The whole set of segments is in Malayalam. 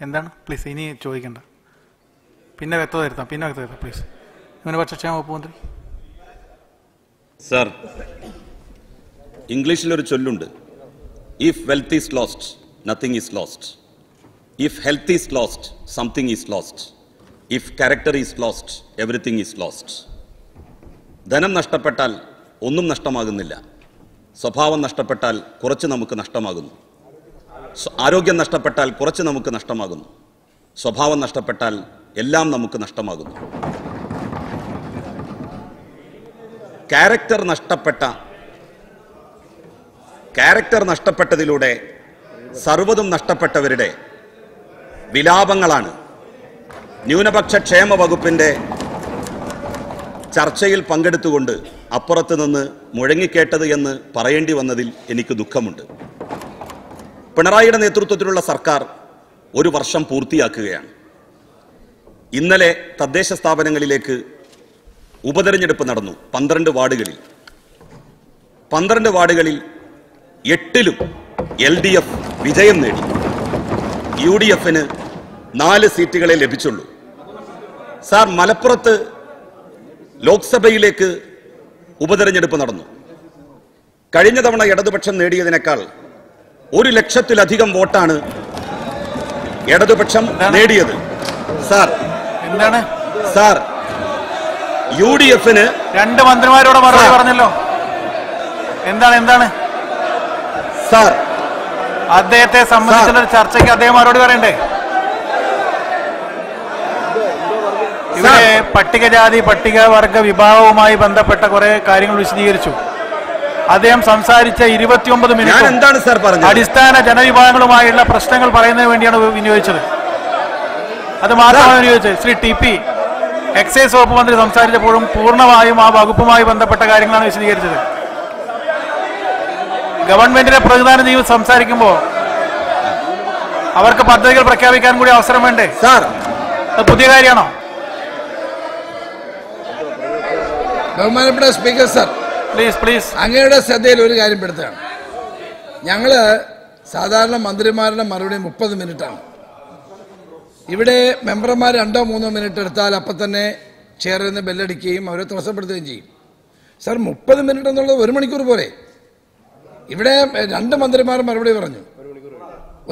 എന്താണ്? പ്ലീസ് ഇനി ചോദിക്കണ്ട. പിന്നെ വ്യക്തത വരുത്താം. പിന്നെ വ്യക്തത വരുത്താം. പ്ലീസ് ന്യൂനപക്ഷ ക്ഷേമ വകുപ്പ് മന്ത്രി. സർ ഇംഗ്ലീഷിലൊരു ചൊല്ലുണ്ട്. If wealth is lost nothing is lost if health is lost something is lost if character is lost everything is lost ധനം നഷ്ടപ്പെട്ടാൽ ഒന്നും നഷ്ടമാകുന്നില്ല. സ്വഭാവം നഷ്ടപ്പെട്ടാൽ കുറച്ച് നമുക്ക് നഷ്ടമാകുന്നു. ആരോഗ്യം നഷ്ടപ്പെട്ടാൽ കുറച്ച് നമുക്ക് നഷ്ടമാകുന്നു. സ്വഭാവം നഷ്ടപ്പെട്ടാൽ എല്ലാം നമുക്ക് നഷ്ടമാകുന്നു. ക്യാരക്ടർ നഷ്ടപ്പെട്ട ക്യാരക്ടർ നഷ്ടപ്പെട്ടതിലൂടെ സർവതും നഷ്ടപ്പെട്ടവരുടെ വിലാപങ്ങളാണ്. ന്യൂനപക്ഷ ക്ഷേമ വകുപ്പിന്റെ ചർച്ചയിൽ പങ്കെടുത്തുകൊണ്ട് അപ്പുറത്ത് നിന്ന് മുഴങ്ങിക്കേട്ടത് എന്ന് പറയേണ്ടി വന്നതിൽ എനിക്ക് ദുഃഖമുണ്ട്. പിണറായിയുടെ നേതൃത്വത്തിലുള്ള സർക്കാർ ഒരു വർഷം പൂർത്തിയാക്കുകയാണ്. ഇന്നലെ തദ്ദേശ സ്ഥാപനങ്ങളിലേക്ക് ഉപതെരഞ്ഞെടുപ്പ് നടന്നു പന്ത്രണ്ട് വാർഡുകളിൽ. പന്ത്രണ്ട് വാർഡുകളിൽ എട്ടിലും എൽ ഡി എഫ് വിജയം നേടി. യു ഡി എഫിന് നാല് സീറ്റുകളെ ലഭിച്ചുള്ളൂ. സാർ മലപ്പുറത്ത് ലോക്സഭയിലേക്ക് ഉപതെരഞ്ഞെടുപ്പ് നടന്നു. കഴിഞ്ഞ തവണ ഇടതുപക്ഷം നേടിയതിനേക്കാൾ ഒരു ലക്ഷത്തിലധികം വോട്ടാണ് ഇടതുപക്ഷം നേടിയത്. സാർ. എന്താണ്? സാർ യു ഡി എഫിന് രണ്ട് മന്ത്രിമാരോട് പറഞ്ഞല്ലോ. എന്താണ് എന്താണ്? സാർ. അദ്ദേഹത്തെ സംബന്ധിച്ചുള്ള ചർച്ചയ്ക്ക് അദ്ദേഹം മറുപടി പറയണ്ടേ? ഇവിടെ പട്ടികജാതി പട്ടികവർഗ വിഭാഗവുമായി ബന്ധപ്പെട്ട കുറെ കാര്യങ്ങൾ വിശദീകരിച്ചു. അദ്ദേഹം സംസാരിച്ച ഇരുപത്തിയൊമ്പത് ഞാൻ മിനിറ്റ് എന്താണ് സാർ പറഞ്ഞത്? അടിസ്ഥാന ജനവിഭാഗങ്ങളുമായുള്ള പ്രശ്നങ്ങൾ പറയുന്നതിന് വേണ്ടിയാണ് വിനിയോഗിച്ചത്. അത് മാത്രമാണ് വിനിയോഗിച്ചത്. ശ്രീ ടി പി എക്സൈസ് വകുപ്പ് മന്ത്രി സംസാരിച്ചപ്പോഴും പൂർണമായും ആ വകുപ്പുമായി ബന്ധപ്പെട്ട കാര്യങ്ങളാണ് വിശദീകരിച്ചത്. ഗവൺമെന്റിനെ പ്രതിദാനം ചെയ്ത് സംസാരിക്കുമ്പോൾ അവർക്ക് പദ്ധതികൾ പ്രഖ്യാപിക്കാൻ കൂടി അവസരം വേണ്ടേ? സാർ. അത് പുതിയ കാര്യമാണോ? ബഹുമാനപ്പെട്ട സ്പീക്കർ സർ പ്ലീസ് പ്ലീസ് അങ്ങയുടെ ശ്രദ്ധയിൽ ഒരു കാര്യം പെടുത്തുകയാണ്. ഞങ്ങൾ സാധാരണ മന്ത്രിമാരുടെ മറുപടി മുപ്പത് മിനിറ്റാണ്. ഇവിടെ മെമ്പർമാർ രണ്ടോ മൂന്നോ മിനിറ്റ് എടുത്താൽ അപ്പൊ തന്നെ ചെയറിൽ നിന്ന് ബെല്ലടിക്കുകയും അവരെ തടസ്സപ്പെടുത്തുകയും ചെയ്യും. സർ മുപ്പത് മിനിറ്റ് എന്നുള്ളത് ഒരു മണിക്കൂർ പോലെ ഇവിടെ രണ്ട് മന്ത്രിമാർ മറുപടി പറഞ്ഞു.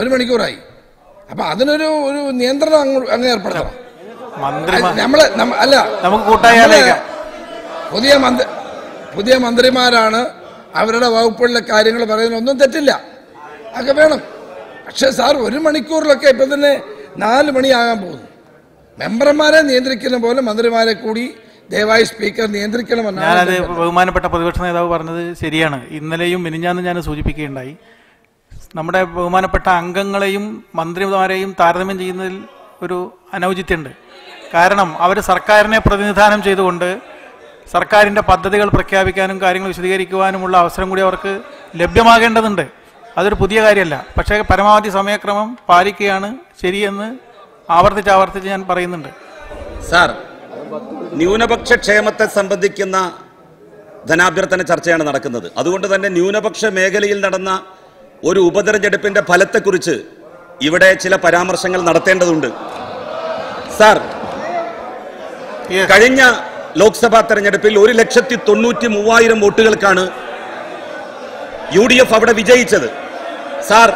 ഒരു മണിക്കൂറായി. അപ്പൊ അതിനൊരു ഒരു നിയന്ത്രണം അങ്ങ് അങ്ങ് ഏർപ്പെടുത്തണം. നമ്മൾ അല്ല നമുക്ക് കൂട്ടായ. പുതിയ മന്ത്രി പുതിയ മന്ത്രിമാരാണ്. അവരുടെ വകുപ്പുകളിലെ കാര്യങ്ങൾ പറയുന്നതൊന്നും തെറ്റില്ല. അതൊക്കെ വേണം. പക്ഷെ സാർ ഒരു മണിക്കൂറിലൊക്കെ ഇപ്പം തന്നെ നാല് മണിയാകാൻ പോകുന്നു. മെമ്പർമാരെ നിയന്ത്രിക്കുന്ന പോലെ മന്ത്രിമാരെ കൂടി ദയവായി സ്പീക്കർ നിയന്ത്രിക്കണമെന്നാണ് ഞാനത് ബഹുമാനപ്പെട്ട പ്രതിപക്ഷ നേതാവ് പറഞ്ഞത് ശരിയാണ്. ഇന്നലെയും മിനിഞ്ഞാന്ന് ഞാൻ സൂചിപ്പിക്കുകയുണ്ടായി. നമ്മുടെ ബഹുമാനപ്പെട്ട അംഗങ്ങളെയും മന്ത്രിമാരെയും താരതമ്യം ചെയ്യുന്നതിൽ ഒരു അനൗചിത്യമുണ്ട് കാരണം അവർ സർക്കാരിനെ പ്രതിനിധാനം ചെയ്തുകൊണ്ട് സർക്കാരിന്റെ പദ്ധതികൾ പ്രഖ്യാപിക്കാനും കാര്യങ്ങൾ വിശദീകരിക്കുവാനുമുള്ള അവസരം കൂടി അവർക്ക് ലഭ്യമാകേണ്ടതുണ്ട്. അതൊരു പുതിയ കാര്യമല്ല. പക്ഷേ പരമാവധി സമയക്രമം പാലിക്കുകയാണ് ശരിയെന്ന് ആവർത്തിച്ച് ആവർത്തിച്ച് ഞാൻ പറയുന്നുണ്ട്. സാർ ന്യൂനപക്ഷ ക്ഷേമത്തെ സംബന്ധിക്കുന്ന ധനാഭ്യർത്ഥന ചർച്ചയാണ് നടക്കുന്നത്. അതുകൊണ്ട് തന്നെ ന്യൂനപക്ഷ മേഖലയിൽ നടന്ന ഒരു ഉപതെരഞ്ഞെടുപ്പിന്റെ ഫലത്തെക്കുറിച്ച് ഇവിടെ ചില പരാമർശങ്ങൾ നടത്തേണ്ടതുണ്ട്. സാർ കഴിഞ്ഞ ലോക്സഭാ തെരഞ്ഞെടുപ്പിൽ ഒരു ലക്ഷത്തി തൊണ്ണൂറ്റി മൂവായിരം വോട്ടുകൾക്കാണ് യു ഡി എഫ് അവിടെ വിജയിച്ചത്. സാർ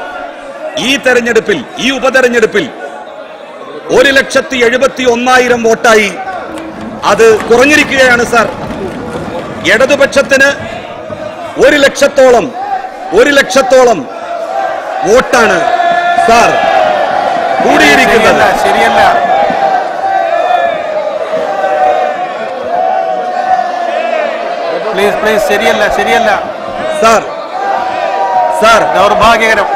ഈ തെരഞ്ഞെടുപ്പിൽ ഈ ഉപതെരഞ്ഞെടുപ്പിൽ ഒരു ലക്ഷത്തി എഴുപത്തി ഒന്നായിരം വോട്ടായി. അത് കുറഞ്ഞിരിക്കുകയാണ് സാർ. ഇടതുപക്ഷത്തിന് ഒരു ലക്ഷത്തോളം ഒരു ലക്ഷത്തോളം വോട്ടാണ് സാർ കൂടിയിരിക്കുന്നത്. ശരിയല്ല പ്ലീസ് പ്ലീസ് ശരിയല്ല ശരിയല്ല. സാർ സാർ ദൗർഭാഗ്യകരം.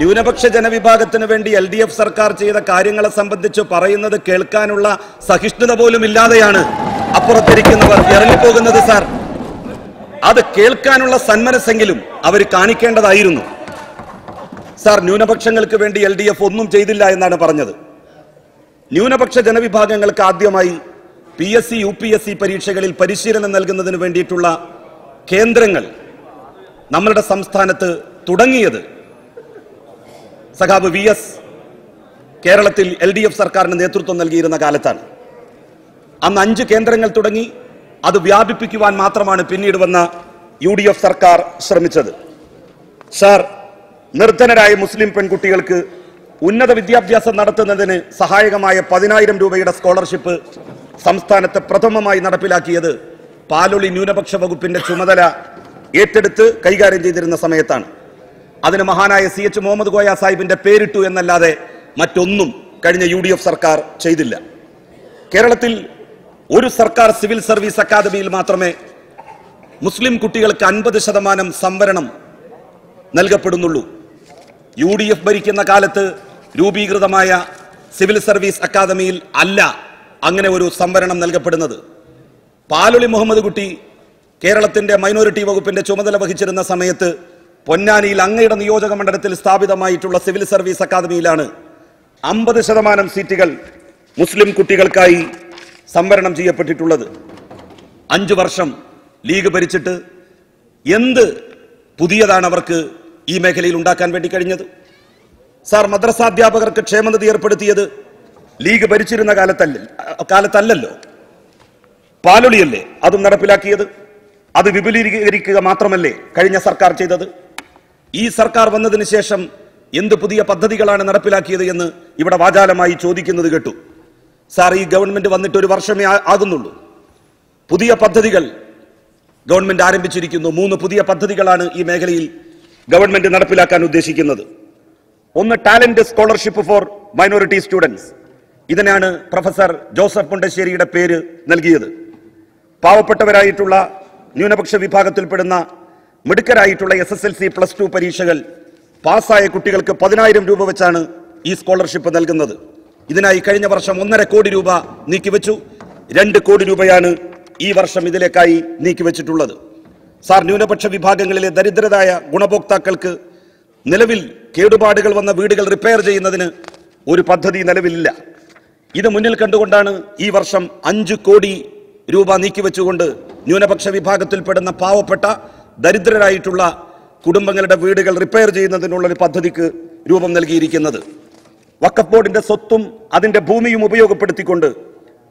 ന്യൂനപക്ഷ ജനവിഭാഗത്തിന് വേണ്ടി എൽ ഡി എഫ് സർക്കാർ ചെയ്ത കാര്യങ്ങളെ സംബന്ധിച്ച് പറയുന്നത് കേൾക്കാനുള്ള സഹിഷ്ണുത പോലും ഇല്ലാതെയാണ് അപ്പുറത്തിരിക്കുന്നവർ ഇറങ്ങിപ്പോകുന്നത് സാർ. അത് കേൾക്കാനുള്ള സന്മനസ്സെങ്കിലും അവർ കാണിക്കേണ്ടതായിരുന്നു. സാർ ന്യൂനപക്ഷങ്ങൾക്ക് വേണ്ടി എൽ ഡി എഫ് ഒന്നും ചെയ്തില്ല എന്നാണ് പറഞ്ഞത്. ന്യൂനപക്ഷ ജനവിഭാഗങ്ങൾക്ക് ആദ്യമായി P S C U P S C പരീക്ഷകളിൽ പരിശീലനം നൽകുന്നതിന് വേണ്ടിയിട്ടുള്ള കേന്ദ്രങ്ങൾ നമ്മളുടെ സംസ്ഥാനത്ത് തുടങ്ങിയത്. സഖാബ് വി എസ് കേരളത്തിൽ എൽ ഡി എഫ് സർക്കാരിന് നേതൃത്വം നൽകിയിരുന്ന കാലത്താണ്. അന്ന് അഞ്ച് കേന്ദ്രങ്ങൾ തുടങ്ങി അത് വ്യാപിപ്പിക്കുവാൻ മാത്രമാണ് പിന്നീട് വന്ന യു ഡി എഫ് സർക്കാർ ശ്രമിച്ചത്. സാർ നിർധനരായ മുസ്ലിം പെൺകുട്ടികൾക്ക് ഉന്നത വിദ്യാഭ്യാസം നടത്തുന്നതിന് സഹായകമായ പതിനായിരം രൂപയുടെ സ്കോളർഷിപ്പ് സംസ്ഥാനത്ത് പ്രഥമമായി നടപ്പിലാക്കിയത് പാലൊളി ന്യൂനപക്ഷ വകുപ്പിന്റെ ചുമതല ഏറ്റെടുത്ത് കൈകാര്യം ചെയ്തിരുന്ന സമയത്താണ്. അതിന് മഹാനായ സി എച്ച് മുഹമ്മദ് കോയ സാഹിബിന്റെ പേരിട്ടു എന്നല്ലാതെ മറ്റൊന്നും കഴിഞ്ഞ യു ഡി എഫ് സർക്കാർ ചെയ്തില്ല. കേരളത്തിൽ ഒരു സർക്കാർ സിവിൽ സർവീസ് അക്കാദമിയിൽ മാത്രമേ മുസ്ലിം കുട്ടികൾക്ക് അൻപത് ശതമാനം സംവരണം നൽകപ്പെടുന്നുള്ളൂ. യു ഡി എഫ് ഭരിക്കുന്ന കാലത്ത് രൂപീകൃതമായ സിവിൽ സർവീസ് അക്കാദമിയിൽ അല്ല അങ്ങനെ ഒരു സംവരണം നൽകപ്പെടുന്നത്. പാലൊളി മുഹമ്മദ് കുട്ടി കേരളത്തിന്റെ മൈനോറിറ്റി വകുപ്പിന്റെ ചുമതല വഹിച്ചിരുന്ന സമയത്ത് പൊന്നാനിയിൽ അങ്ങയുടെ നിയോജക മണ്ഡലത്തിൽ സ്ഥാപിതമായിട്ടുള്ള സിവിൽ സർവീസ് അക്കാദമിയിലാണ് അമ്പത് ശതമാനം സീറ്റുകൾ മുസ്ലിം കുട്ടികൾക്കായി സംവരണം ചെയ്യപ്പെട്ടിട്ടുള്ളത്. അഞ്ചു വർഷം ലീഗ് ഭരിച്ചിട്ട് എന്ത് പുതിയതാണ് അവർക്ക് ഈ മേഖലയിൽ ഉണ്ടാക്കാൻ വേണ്ടി കഴിഞ്ഞത്? സാർ മദ്രസാധ്യാപകർക്ക് ക്ഷേമനിധി ഏർപ്പെടുത്തിയത് ലീഗ് ഭരിച്ചിരുന്ന കാലത്തല്ല കാലത്തല്ലല്ലോ. പാലൊളിയല്ലേ അതും നടപ്പിലാക്കിയത്? അത് വിപുലീകരിക്കുക മാത്രമല്ലേ കഴിഞ്ഞ സർക്കാർ ചെയ്തത്? ഈ സർക്കാർ വന്നതിന് ശേഷം എന്ത് പുതിയ പദ്ധതികളാണ് നടപ്പിലാക്കിയത് എന്ന് ഇവിടെ വാചാലമായി ചോദിക്കുന്നത് കേട്ടു. സാർ ഈ ഗവൺമെന്റ് വന്നിട്ട് ഒരു വർഷമേ ആകുന്നുള്ളൂ. പുതിയ പദ്ധതികൾ ഗവൺമെന്റ് ആരംഭിച്ചിരിക്കുന്നു. മൂന്ന് പുതിയ പദ്ധതികളാണ് ഈ മേഖലയിൽ ഗവൺമെന്റ് നടപ്പിലാക്കാൻ ഉദ്ദേശിക്കുന്നത്. ഒന്ന് talent scholarship for minority students. ഇതിനാണ് പ്രൊഫസർ ജോസഫ് മുണ്ടശ്ശേരിയുടെ പേര് നൽകിയത്. പാവപ്പെട്ടവരായിട്ടുള്ള ന്യൂനപക്ഷ വിഭാഗത്തിൽപ്പെടുന്ന മിടുക്കരായിട്ടുള്ള S S L C plus two പരീക്ഷകൾ പാസ്സായ കുട്ടികൾക്ക് പതിനായിരം രൂപ വെച്ചാണ് ഈ സ്കോളർഷിപ്പ് നൽകുന്നത്. ഇതിനായി കഴിഞ്ഞ വർഷം ഒന്നര കോടി രൂപ നീക്കിവെച്ചു. രണ്ട് കോടി രൂപയാണ് ഈ വർഷം ഇതിലേക്കായി നീക്കിവെച്ചിട്ടുള്ളത്. സാർ ന്യൂനപക്ഷ വിഭാഗങ്ങളിലെ ദരിദ്രരായ ഗുണഭോക്താക്കൾക്ക് നിലവിൽ കേടുപാടുകൾ വന്ന വീടുകൾ റിപ്പയർ ചെയ്യുന്നതിന് ഒരു പദ്ധതി നിലവിലില്ല. ഇത് മുന്നിൽ കണ്ടുകൊണ്ടാണ് ഈ വർഷം അഞ്ച് കോടി രൂപ നീക്കിവെച്ചുകൊണ്ട് ന്യൂനപക്ഷ വിഭാഗത്തിൽപ്പെടുന്ന പാവപ്പെട്ട ദരിദ്രരായിട്ടുള്ള കുടുംബങ്ങളുടെ വീടുകൾ റിപ്പയർ ചെയ്യുന്നതിനുള്ള ഒരു പദ്ധതിക്ക് രൂപം നൽകിയിരിക്കുന്നത്. വക്കഫ് ബോർഡിന്റെ സ്വത്തും അതിന്റെ ഭൂമിയും ഉപയോഗപ്പെടുത്തിക്കൊണ്ട്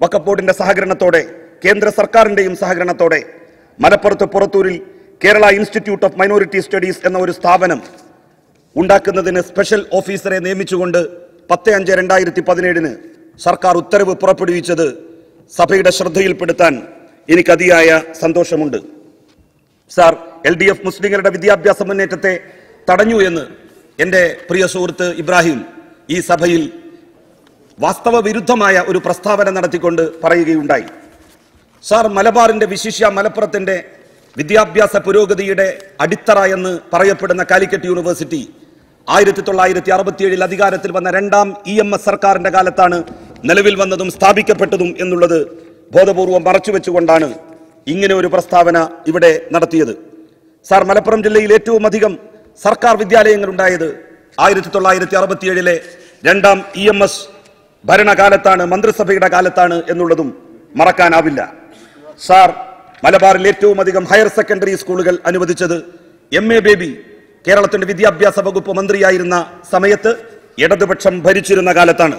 വക്കഫ് ബോർഡിന്റെ സഹകരണത്തോടെ കേന്ദ്ര സർക്കാരിന്റെയും സഹകരണത്തോടെ മലപ്പുറത്ത് പുറത്തൂരിൽ Kerala institute of minority studies എന്ന ഒരു സ്ഥാപനം ഉണ്ടാക്കുന്നതിന് സ്പെഷ്യൽ ഓഫീസറെ നിയമിച്ചുകൊണ്ട് പത്ത് അഞ്ച് രണ്ടായിരത്തി പതിനേഴിന് സർക്കാർ ഉത്തരവ് പുറപ്പെടുവിച്ചത് സഭയുടെ ശ്രദ്ധയിൽപ്പെടുത്താൻ എനിക്ക് അതിയായ സന്തോഷമുണ്ട്. സാർ എൽ ഡി എഫ് മുസ്ലിങ്ങളുടെ വിദ്യാഭ്യാസ മുന്നേറ്റത്തെ തടഞ്ഞു എന്ന് എന്റെ പ്രിയ സുഹൃത്ത് ഇബ്രാഹിം ഈ സഭയിൽ വാസ്തവ വിരുദ്ധമായ ഒരു പ്രസ്താവന നടത്തിക്കൊണ്ട് പറയുകയുണ്ടായി. സാർ മലബാറിന്റെ വിശിഷ്യ മലപ്പുറത്തിന്റെ വിദ്യാഭ്യാസ പുരോഗതിയുടെ അടിത്തറ എന്ന് പറയപ്പെടുന്ന കാലിക്കറ്റ് യൂണിവേഴ്സിറ്റി ആയിരത്തി തൊള്ളായിരത്തി അറുപത്തിയേഴിൽ അധികാരത്തിൽ വന്ന രണ്ടാം ഇ എം എസ് സർക്കാരിന്റെ കാലത്താണ് നിലവിൽ വന്നതും സ്ഥാപിക്കപ്പെട്ടതും എന്നുള്ളത് ബോധപൂർവം മറച്ചുവെച്ചുകൊണ്ടാണ് ഇങ്ങനെ ഒരു പ്രസ്താവന ഇവിടെ നടത്തിയത്. സാർ മലപ്പുറം ജില്ലയിൽ ഏറ്റവും അധികം സർക്കാർ വിദ്യാലയങ്ങൾ ഉണ്ടായത് ആയിരത്തി തൊള്ളായിരത്തി അറുപത്തിയേഴിലെ രണ്ടാം ഇ എം എസ് ഭരണകാലത്താണ് മന്ത്രിസഭയുടെ കാലത്താണ് എന്നുള്ളതും മറക്കാനാവില്ല. സാർ മലബാറിൽ ഏറ്റവും അധികം ഹയർ സെക്കൻഡറി സ്കൂളുകൾ അനുവദിച്ചത് എം എ ബേബി കേരളത്തിന്റെ വിദ്യാഭ്യാസ വകുപ്പ് മന്ത്രിയായിരുന്ന സമയത്ത് ഇടതുപക്ഷം ഭരിച്ചിരുന്ന കാലത്താണ്.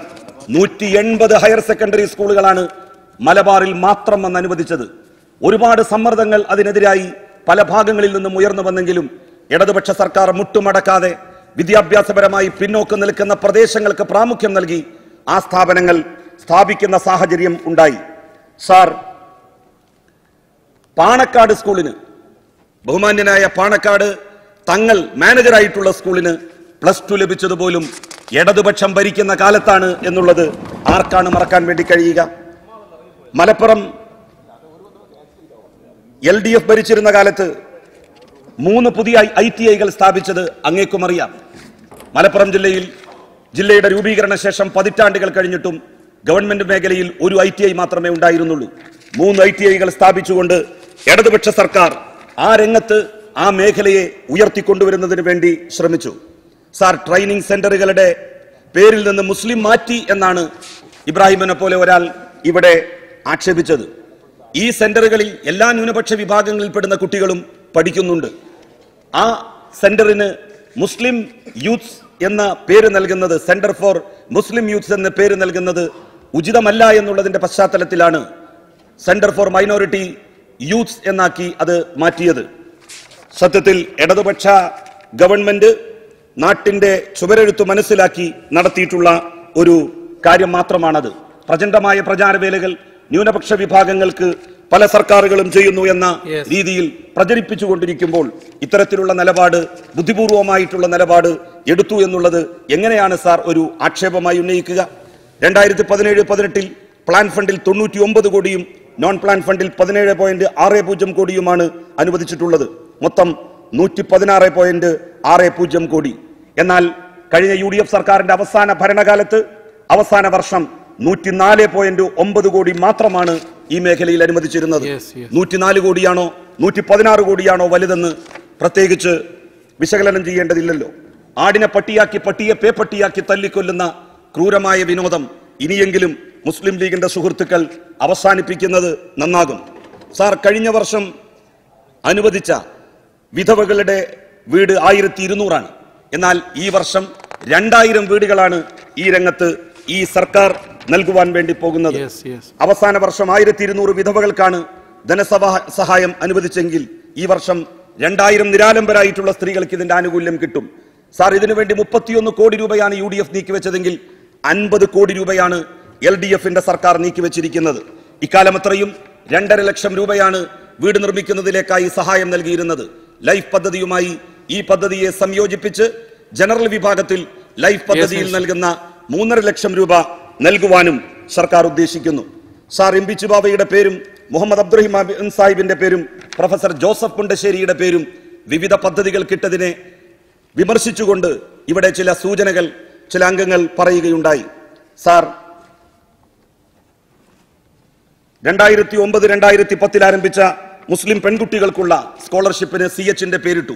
നൂറ്റി എൺപത് ഹയർ സെക്കൻഡറി സ്കൂളുകളാണ് മലബാറിൽ മാത്രം വന്ന് അനുവദിച്ചത്. ഒരുപാട് സമ്മർദ്ദങ്ങൾ അതിനെതിരായി പല ഭാഗങ്ങളിൽ നിന്നും ഉയർന്നു വന്നെങ്കിലും ഇടതുപക്ഷ സർക്കാർ മുട്ടുമടക്കാതെ വിദ്യാഭ്യാസപരമായി പിന്നോക്കം നിൽക്കുന്ന പ്രദേശങ്ങൾക്ക് പ്രാമുഖ്യം നൽകി ആ സ്ഥാപനങ്ങൾ സ്ഥാപിക്കുന്ന സാഹചര്യം ഉണ്ടായി. സാർ പാണക്കാട് സ്കൂളിന് ബഹുമാന്യനായ പാണക്കാട് തങ്ങൾ മാനേജറായിട്ടുള്ള സ്കൂളിന് പ്ലസ് ടു ലഭിച്ചതുപോലും ഇടതുപക്ഷം ഭരിക്കുന്ന കാലത്താണ് എന്നുള്ളത് ആർക്കാണ് മറക്കാൻ വേണ്ടി കഴിയുക? മലപ്പുറം എൽ ഡി എഫ് ഭരിച്ചിരുന്ന കാലത്ത് മൂന്ന് പുതിയ ഐ ടി ഐകൾ സ്ഥാപിച്ചത് അങ്ങേക്കും അറിയാം. മലപ്പുറം ജില്ലയിൽ ജില്ലയുടെ രൂപീകരണ ശേഷം പതിറ്റാണ്ടുകൾ കഴിഞ്ഞിട്ടും ഗവൺമെന്റ് മേഖലയിൽ ഒരു ഐ ടി ഐ മാത്രമേ ഉണ്ടായിരുന്നുള്ളൂ. മൂന്ന് ഐ ടി ഐകൾ സ്ഥാപിച്ചുകൊണ്ട് ഇടതുപക്ഷ സർക്കാർ ആ രംഗത്ത് ആ മേഖലയെ ഉയർത്തിക്കൊണ്ടുവരുന്നതിന് വേണ്ടി ശ്രമിച്ചു. സാർ ട്രെയിനിങ് സെന്ററുകളുടെ പേരിൽ നിന്ന് മുസ്ലിം മാറ്റി എന്നാണ് ഇബ്രാഹിമിനെ പോലെ ഒരാൾ ഇവിടെ ആക്ഷേപിച്ചത്. ഈ സെന്ററുകളിൽ എല്ലാ ന്യൂനപക്ഷ വിഭാഗങ്ങളിൽപ്പെടുന്ന കുട്ടികളും പഠിക്കുന്നുണ്ട്. ആ സെന്ററിന് മുസ്ലിം യൂത്ത്സ് എന്ന പേര് നൽകുന്നത് സെന്റർ ഫോർ മുസ്ലിം യൂത്ത്സ് എന്ന പേര് നൽകുന്നത് ഉചിതമല്ല എന്നുള്ളതിന്റെ പശ്ചാത്തലത്തിലാണ് സെന്റർ ഫോർ മൈനോറിറ്റി യൂത്ത്സ് എന്നാക്കി അത് മാറ്റിയത്. സത്യത്തിൽ ഇടതുപക്ഷ ഗവൺമെന്റ് നാട്ടിന്റെ ചുവരെഴുത്ത് മനസ്സിലാക്കി നടത്തിയിട്ടുള്ള ഒരു കാര്യം മാത്രമാണത്. പ്രചണ്ഡമായ പ്രചാരവേലകൾ ന്യൂനപക്ഷ വിഭാഗങ്ങൾക്ക് പല സർക്കാരുകളും ചെയ്യുന്നു എന്ന. രീതിയിൽ പ്രചരിപ്പിച്ചുകൊണ്ടിരിക്കുമ്പോൾ ഇത്തരത്തിലുള്ള നിലപാട് ബുദ്ധിപൂർവമായിട്ടുള്ള നിലപാട് എടുത്തു എന്നുള്ളത് എങ്ങനെയാണ് സാർ ഒരു ആക്ഷേപമായി ഉന്നയിക്കുക? രണ്ടായിരത്തി പതിനേഴ് പതിനെട്ടിൽ പ്ലാൻ ഫണ്ടിൽ തൊണ്ണൂറ്റി ഒമ്പത് കോടിയും നോൺ പ്ലാൻ ഫണ്ടിൽ പതിനേഴ് പോയിന്റ് ആറ് പൂജ്യം കോടിയുമാണ് അനുവദിച്ചിട്ടുള്ളത്. മൊത്തം നൂറ്റി പതിനാറ് പോയിന്റ് ആറ് പൂജ്യം കോടി. എന്നാൽ കഴിഞ്ഞ യു ഡി എഫ് സർക്കാരിന്റെ അവസാന ഭരണകാലത്ത് അവസാന വർഷം നൂറ്റിനാല് പോയിന്റ് ഒമ്പത് കോടി മാത്രമാണ് ഈ മേഖലയിൽ അനുവദിച്ചിരുന്നത്. നൂറ്റിനാല് കോടിയാണോ നൂറ്റി പതിനാറ് കോടിയാണോ വലുതെന്ന് പ്രത്യേകിച്ച് വിശകലനം ചെയ്യേണ്ടതില്ലല്ലോ. ആടിനെ പട്ടിയാക്കി പട്ടിയെ പേപ്പട്ടിയാക്കി തല്ലിക്കൊല്ലുന്ന ക്രൂരമായ വിനോദം ഇനിയെങ്കിലും മുസ്ലിം ലീഗിന്റെ സുഹൃത്തുക്കൾ അവസാനിപ്പിക്കുന്നത് നന്നാകും. സാർ കഴിഞ്ഞ വർഷം അനുവദിച്ച വിധവകളുടെ വീട് ആയിരത്തി ഇരുന്നൂറാണ് എന്നാൽ ഈ വർഷം രണ്ടായിരം വീടുകളാണ് ഈ രംഗത്ത് ഈ സർക്കാർ നൽകുവാൻ വേണ്ടി പോകുന്നത്. അവസാന വർഷം ആയിരത്തി ഇരുന്നൂറ് വിധവകൾക്കാണ് ധനസഹാ സഹായം അനുവദിച്ചെങ്കിൽ ഈ വർഷം രണ്ടായിരം നിരാലംബരായിട്ടുള്ള സ്ത്രീകൾക്ക് ഇതിന്റെ ആനുകൂല്യം കിട്ടും. സാർ ഇതിനു വേണ്ടി മുപ്പത്തിയൊന്ന് കോടി രൂപയാണ് യു ഡി എഫ് നീക്കിവെച്ചതെങ്കിൽ അൻപത് കോടി രൂപയാണ് എൽ ഡി എഫിന്റെ സർക്കാർ നീക്കിവെച്ചിരിക്കുന്നത്. ഇക്കാലം അത്രയും രണ്ടര ലക്ഷം രൂപയാണ് വീട് നിർമ്മിക്കുന്നതിലേക്കായി സഹായം നൽകിയിരുന്നത്. ലൈഫ് പദ്ധതിയുമായി ഈ പദ്ധതിയെ സംയോജിപ്പിച്ച് ജനറൽ വിഭാഗത്തിൽ ലൈഫ് പദ്ധതിയിൽ നൽകുന്ന മൂന്നര ലക്ഷം രൂപ നൽകുവാനും സർക്കാർ ഉദ്ദേശിക്കുന്നു. സാർ എം ബാബയുടെ പേരും മുഹമ്മദ് അബ്ദുറഹിമാൻ സാഹിബിന്റെ പേരും പ്രൊഫസർ ജോസഫ് കുണ്ടശ്ശേരിയുടെ പേരും വിവിധ പദ്ധതികൾ കിട്ടതിനെ വിമർശിച്ചുകൊണ്ട് ഇവിടെ ചില സൂചനകൾ ചില അംഗങ്ങൾ പറയുകയുണ്ടായി. സാർ രണ്ടായിരത്തി ഒമ്പത് രണ്ടായിരത്തി പത്തിൽ ആരംഭിച്ച മുസ്ലിം പെൺകുട്ടികൾക്കുള്ള സ്കോളർഷിപ്പിന് സി എച്ചിന്റെ പേരിട്ടു.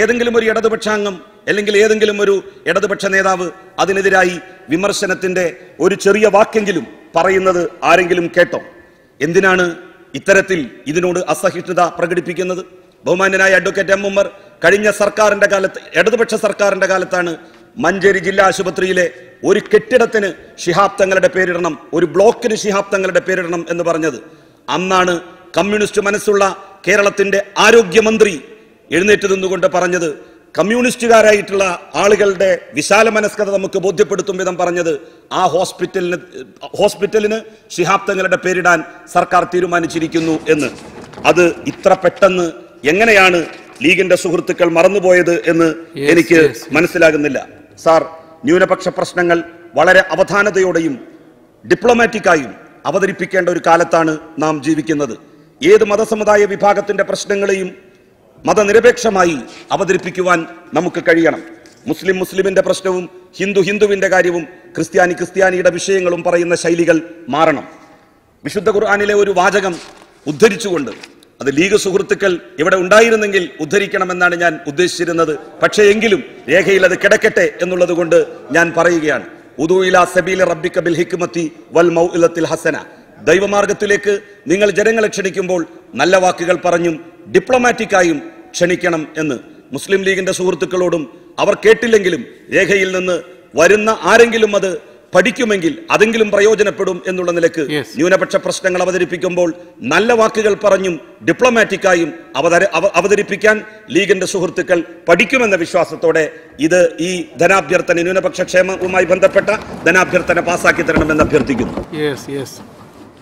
ഏതെങ്കിലും ഒരു ഇടതുപക്ഷാംഗം അല്ലെങ്കിൽ ഏതെങ്കിലും ഒരു ഇടതുപക്ഷ നേതാവ് അതിനെതിരായി വിമർശനത്തിന്റെ ഒരു ചെറിയ വാക്കെങ്കിലും പറയുന്നത് ആരെങ്കിലും കേട്ടോ? എന്തിനാണ് ഇത്തരത്തിൽ ഇതിനോട് അസഹിഷ്ണുത പ്രകടിപ്പിക്കുന്നത്? ബഹുമാന്യനായ അഡ്വക്കേറ്റ് എം ഉമ്മർ കഴിഞ്ഞ സർക്കാരിന്റെ കാലത്ത് ഇടതുപക്ഷ സർക്കാരിന്റെ കാലത്താണ് മഞ്ചേരി ജില്ലാ ആശുപത്രിയിലെ ഒരു കെട്ടിടത്തിന് ഷിഹാബ് തങ്ങളുടെ പേരിടണം ഒരു ബ്ലോക്കിന് ഷിഹാബ് തങ്ങളുടെ പേരിടണം എന്ന് പറഞ്ഞത്. അന്നാണ് കമ്മ്യൂണിസ്റ്റ് മനസ്സുള്ള കേരളത്തിന്റെ ആരോഗ്യമന്ത്രി എഴുന്നേറ്റ് നിന്നുകൊണ്ട് പറഞ്ഞത് കമ്മ്യൂണിസ്റ്റുകാരായിട്ടുള്ള ആളുകളുടെ വിശാല മനസ്കത നമുക്ക് ബോധ്യപ്പെടുത്തും വിധം പറഞ്ഞത് ആ ഹോസ്പിറ്റലിന് ഹോസ്പിറ്റലിന് ശിഹാബ് തങ്ങളുടെ പേരിടാൻ സർക്കാർ തീരുമാനിച്ചിരിക്കുന്നു എന്ന്. അത് ഇത്ര പെട്ടെന്ന് എങ്ങനെയാണ് ലീഗിന്റെ സുഹൃത്തുക്കൾ മറന്നുപോയത് എന്ന് എനിക്ക്. മനസ്സിലാകുന്നില്ല. സാർ ന്യൂനപക്ഷ പ്രശ്നങ്ങൾ വളരെ അവധാനതയോടെയും ഡിപ്ലോമാറ്റിക്കായും അവതരിപ്പിക്കേണ്ട ഒരു കാലത്താണ് നാം ജീവിക്കുന്നത്. ഏത് മതസമുദായ വിഭാഗത്തിന്റെ പ്രശ്നങ്ങളെയും മതനിരപേക്ഷമായി അവതരിപ്പിക്കുവാൻ നമുക്ക് കഴിയണം. മുസ്ലിം മുസ്ലിമിന്റെ പ്രശ്നവും ഹിന്ദു ഹിന്ദുവിന്റെ കാര്യവും ക്രിസ്ത്യാനി ക്രിസ്ത്യാനിയുടെ വിഷയങ്ങളും പറയുന്ന ശൈലികൾ മാറണം. വിശുദ്ധ ഖുർആാനിലെ ഒരു വാചകം ഉദ്ധരിച്ചുകൊണ്ട് അത് ലീഗ് സുഹൃത്തുക്കൾ ഇവിടെ ഉണ്ടായിരുന്നെങ്കിൽ ഉദ്ധരിക്കണമെന്നാണ് ഞാൻ ഉദ്ദേശിച്ചിരുന്നത്. പക്ഷേ എങ്കിലും രേഖയിൽ അത് കിടക്കട്ടെ എന്നുള്ളത് കൊണ്ട് ഞാൻ പറയുകയാണ്. ഉദൂയില സബീല റബ്ബിക ബിൽ ഹിക്മത്തി വൽ മൗഇലത്തിൽ ഹസന. ദൈവമാർഗത്തിലേക്ക് നിങ്ങൾ ജനങ്ങളെ ക്ഷണിക്കുമ്പോൾ നല്ല വാക്കുകൾ പറഞ്ഞും ഡിപ്ലോമാറ്റിക്കായും ക്ഷണിക്കണം എന്ന് മുസ്ലിം ലീഗിന്റെ സുഹൃത്തുക്കളോടും അവർ കേട്ടില്ലെങ്കിലും രേഖയിൽ നിന്ന് വരുന്ന ആരെങ്കിലും അത് പഠിക്കുമെങ്കിൽ അതെങ്കിലും പ്രയോജനപ്പെടും എന്നുള്ള നിലയ്ക്ക് ന്യൂനപക്ഷ പ്രശ്നങ്ങൾ അവതരിപ്പിക്കുമ്പോൾ നല്ല വാക്കുകൾ പറഞ്ഞും ഡിപ്ലോമാറ്റിക്കായും അവതര അവ- അവതരിപ്പിക്കാൻ ലീഗിന്റെ സുഹൃത്തുക്കൾ പഠിക്കുമെന്ന വിശ്വാസത്തോടെ ഇത് ഈ ധനാഭ്യർത്ഥന ന്യൂനപക്ഷ ക്ഷേമവുമായി ബന്ധപ്പെട്ട ധനാഭ്യർത്ഥന പാസാക്കി തരണമെന്ന് അഭ്യർത്ഥിക്കുന്നു.